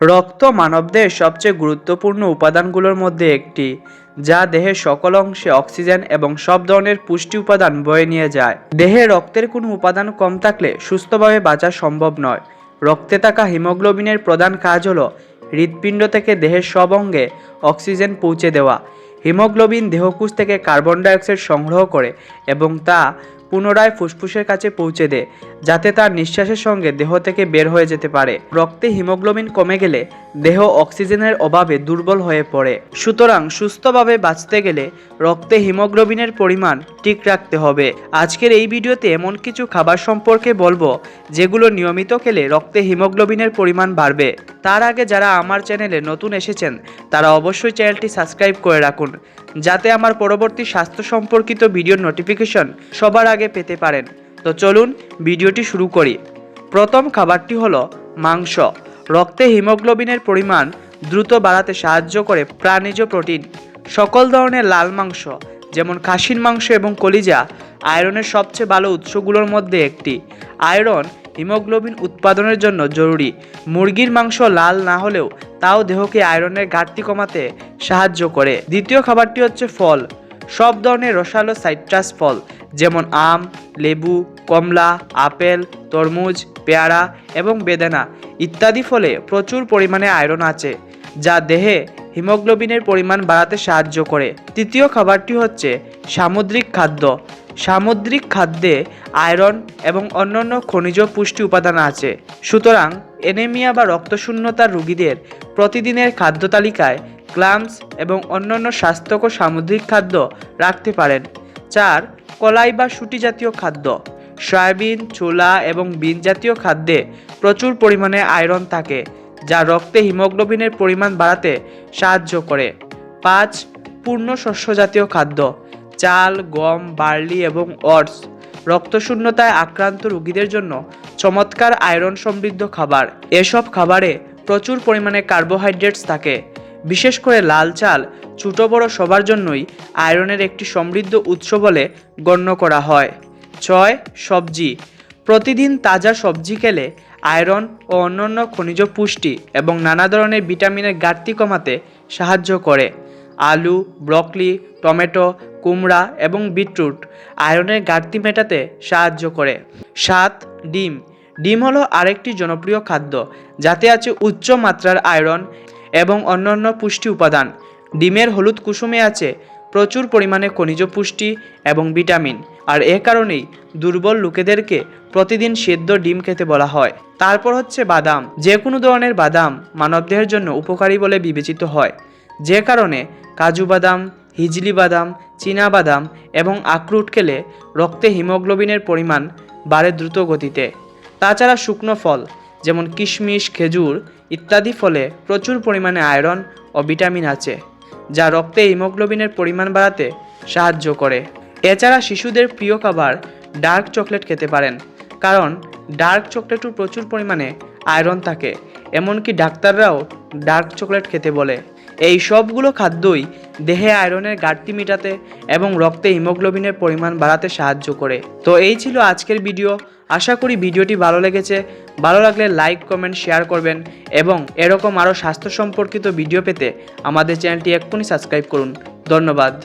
রক্ত মানবদেহের সবচেয়ে গুরুত্বপূর্ণ উপাদানগুলোর মধ্যে একটি, যা দেহের সকল অংশে অক্সিজেন এবং সব ধরনের পুষ্টি উপাদান বয়ে নিয়ে যায়। দেহে রক্তের কোনো উপাদান কম থাকলে সুস্থভাবে বাঁচা সম্ভব নয়। রক্তে থাকা হিমোগ্লোবিনের প্রধান কাজ হলো হৃৎপিণ্ড থেকে দেহের সব অঙ্গে অক্সিজেন পৌঁছে দেওয়া। হিমোগ্লোবিন দেহকোষ থেকে কার্বন ডাইঅক্সাইড সংগ্রহ করে এবং তা পুনরায় ফুসফুসের কাছে পৌঁছে দেয় যাতে তার নিঃশ্বাসের সঙ্গে দেহ থেকে বের হয়ে যেতে পারে। রক্তে হিমোগ্লোবিন কমে গেলে দেহ অক্সিজেনের অভাবে দুর্বল হয়ে পড়ে। সুতরাং সুস্থভাবে বাঁচতে গেলে রক্তে হিমোগ্লোবিনের পরিমাণ ঠিক রাখতে হবে। আজকের এই ভিডিওতে এমন কিছু খাবার সম্পর্কে বলব, যেগুলো নিয়মিত খেলে রক্তে হিমোগ্লোবিনের পরিমাণ বাড়বে। তার আগে যারা আমার চ্যানেলে নতুন এসেছেন, তারা অবশ্যই চ্যানেলটি সাবস্ক্রাইব করে রাখুন। যাতে আমার পরবর্তী স্বাস্থ্য সম্পর্কিত ভিডিওর নোটিফিকেশন সবার আগে পেতে পারেন। তো চলুন ভিডিওটি শুরু করি। প্রথম খাবারটি হলো মাংস। রক্তে হিমোগ্লোবিনের পরিমাণ দ্রুত বাড়াতে সাহায্য করে প্রাণীজ প্রোটিন। সকল ধরনের লাল মাংস, যেমন খাসির মাংস এবং কলিজা, আয়রনের সবচেয়ে ভালো উৎসগুলোর মধ্যে একটি। আয়রন হিমোগ্লোবিন উৎপাদনের জন্য জরুরি। মুরগির মাংস লাল না হলেও তাও দেহকে আয়রনের ঘাটতি কমাতে সাহায্য করে। দ্বিতীয় খাবারটি হচ্ছে ফল। সব ধরনের রসালো সাইট্রাস ফল, যেমন আম, লেবু, কমলা, আপেল, তরমুজ, পেয়ারা এবং বেদানা ইত্যাদি ফলে প্রচুর পরিমাণে আয়রন আছে, যা দেহে হিমোগ্লোবিনের পরিমাণ বাড়াতে সাহায্য করে। তৃতীয় খাবারটি হচ্ছে সামুদ্রিক খাদ্য। সামুদ্রিক খাদ্যে আয়রন এবং অন্যান্য খনিজ পুষ্টি উপাদান আছে। সুতরাং এনেমিয়া বা রক্তশূন্যতার রোগীদের প্রতিদিনের খাদ্য তালিকায় ক্লামস এবং অন্যান্য স্বাস্থ্যকর সামুদ্রিক খাদ্য রাখতে পারেন চার কলাই বা শুটি জাতীয় খাদ্য, সয়াবিন, ছোলা এবং বিন জাতীয় খাদ্যে প্রচুর পরিমাণে আয়রন থাকে, যা রক্তে হিমোগ্লোবিনের পরিমাণ বাড়াতে সাহায্য করে। পাঁচ, পূর্ণ শস্য জাতীয় খাদ্য। চাল, গম, বার্লি এবং অটস রক্তশূন্যতায় আক্রান্ত রোগীদের জন্য চমৎকার আয়রন সমৃদ্ধ খাবার। এসব খাবারে প্রচুর পরিমাণে কার্বোহাইড্রেটস থাকে। বিশেষ করে লাল চাল ছোটো বড় সবার জন্যই আয়রনের একটি সমৃদ্ধ উৎস বলে গণ্য করা হয়। ছয়, সবজি। প্রতিদিন তাজা সবজি খেলে আয়রন ও অন্যান্য খনিজ পুষ্টি এবং নানা ধরনের ভিটামিনের ঘাটতি কমাতে সাহায্য করে। আলু, ব্রকলি, টমেটো, কুমড়া এবং বিটরুট আয়রনের ঘাটতি মেটাতে সাহায্য করে। সাত, ডিম। ডিম হলো আরেকটি জনপ্রিয় খাদ্য, যাতে আছে উচ্চ মাত্রার আয়রন এবং অন্যান্য পুষ্টি উপাদান। ডিমের হলুদ কুসুমে আছে প্রচুর পরিমাণে খনিজ পুষ্টি এবং ভিটামিন, আর এ কারণেই দুর্বল লোকেদেরকে প্রতিদিন সেদ্ধ ডিম খেতে বলা হয়। তারপর হচ্ছে বাদাম। যে কোনো ধরনের বাদাম মানবদেহের জন্য উপকারী বলে বিবেচিত হয়। যে কারণে কাজু বাদাম, হিজলি বাদাম বাদাম এবং আখরুট খেলে রক্তে হিমোগ্লোবিনের পরিমাণ বাড়ে দ্রুত গতিতে। তাছাড়া শুকনো ফল, যেমন কিশমিশ, খেজুর ইত্যাদি ফলে প্রচুর পরিমাণে আয়রন ও ভিটামিন আছে, যা রক্তে হিমোগ্লোবিনের পরিমাণ বাড়াতে সাহায্য করে। এছাড়া শিশুদের প্রিয় খাবার ডার্ক চকলেট খেতে পারেন, কারণ ডার্ক চকলেটও প্রচুর পরিমাণে আয়রন থাকে, এমনকি ডাক্তাররাও ডার্ক চকলেট খেতে বলে। এই সবগুলো খাদ্যই দেহে আয়রনের ঘাটতি মেটাতে এবং রক্তে হিমোগ্লোবিনের পরিমাণ বাড়াতে সাহায্য করে। তো এই ছিল আজকের ভিডিও। আশা করি ভিডিওটি ভালো লেগেছে। ভালো লাগলে লাইক, কমেন্ট, শেয়ার করবেন এবং এরকম আরও স্বাস্থ্য সম্পর্কিত ভিডিও পেতে আমাদের চ্যানেলটি এক্ষুনি সাবস্ক্রাইব করুন। ধন্যবাদ।